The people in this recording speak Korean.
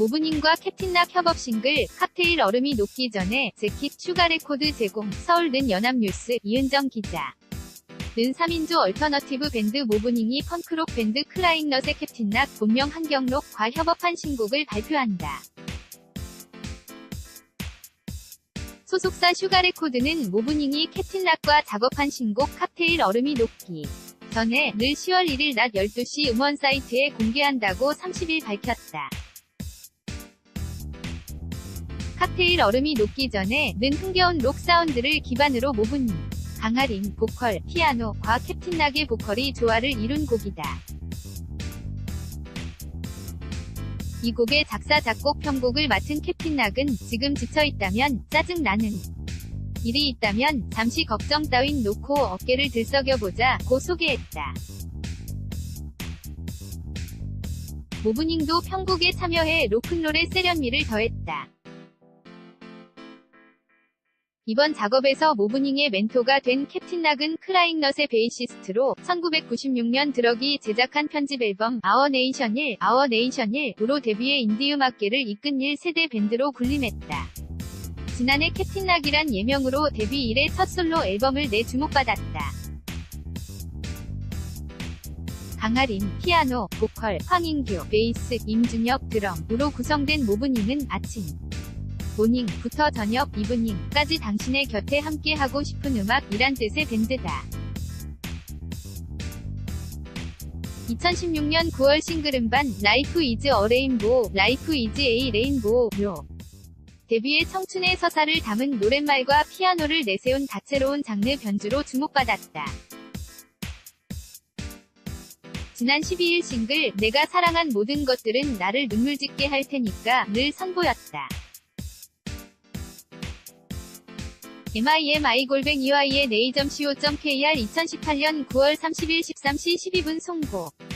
모브닝과 캡틴락 협업 싱글 칵테일 얼음이 녹기 전에 재킷 추가 레코드 제공 서울 는 연합뉴스 이은정 기자 는 3인조 얼터너티브 밴드 모브닝이 펑크록 밴드 클라잉넛의 캡틴락 본명 한경록과 협업한 신곡을 발표한다. 소속사 슈가레코드는 모브닝이 캡틴락과 작업한 신곡 칵테일 얼음이 녹기 전에 늘 10월 1일 낮 12시 음원 사이트에 공개한다고 30일 밝혔다. 칵테일 얼음이 녹기 전에 는 흥겨운 록 사운드를 기반으로 모브닝, 강아린, 보컬, 피아노, 과 캡틴락의 보컬이 조화를 이룬 곡이다. 이 곡의 작사, 작곡, 편곡을 맡은 캡틴락은 지금 지쳐있다면 짜증나는 일이 있다면 잠시 걱정 따윈 놓고 어깨를 들썩여보자 고 소개했다. 모브닝도 편곡에 참여해 로큰롤의 세련미를 더했다. 이번 작업에서 모브닝의 멘토가 된 캡틴 락은 클라잉넛의 베이시스트로 1996년 드럭이 제작한 편집 앨범 아워 네이션 1, 아워 네이션 1으로 데뷔해 인디 음악계를 이끈 1세대 밴드로 군림했다. 지난해 캡틴 락이란 예명으로 데뷔 이래 첫 솔로 앨범을 내 주목받았다. 강아린, 피아노, 보컬, 황인규, 베이스, 임준혁, 드럼으로 구성된 모브닝은 아침, 모닝부터 저녁, 이브닝까지 당신의 곁에 함께하고 싶은 음악이란 뜻의 밴드다. 2016년 9월 싱글 음반 라이프 이즈 어 레인보우, 라이프 이즈 에이 레인보우로 데뷔의 청춘의 서사를 담은 노랫말과 피아노를 내세운 다채로운 장르 변주로 주목받았다. 지난 12일 싱글 내가 사랑한 모든 것들은 나를 눈물 짓게 할 테니까 늘 선보였다. MIM i골뱅 EY의 네이점 co.kr 2018년 9월 30일 13시 12분 송고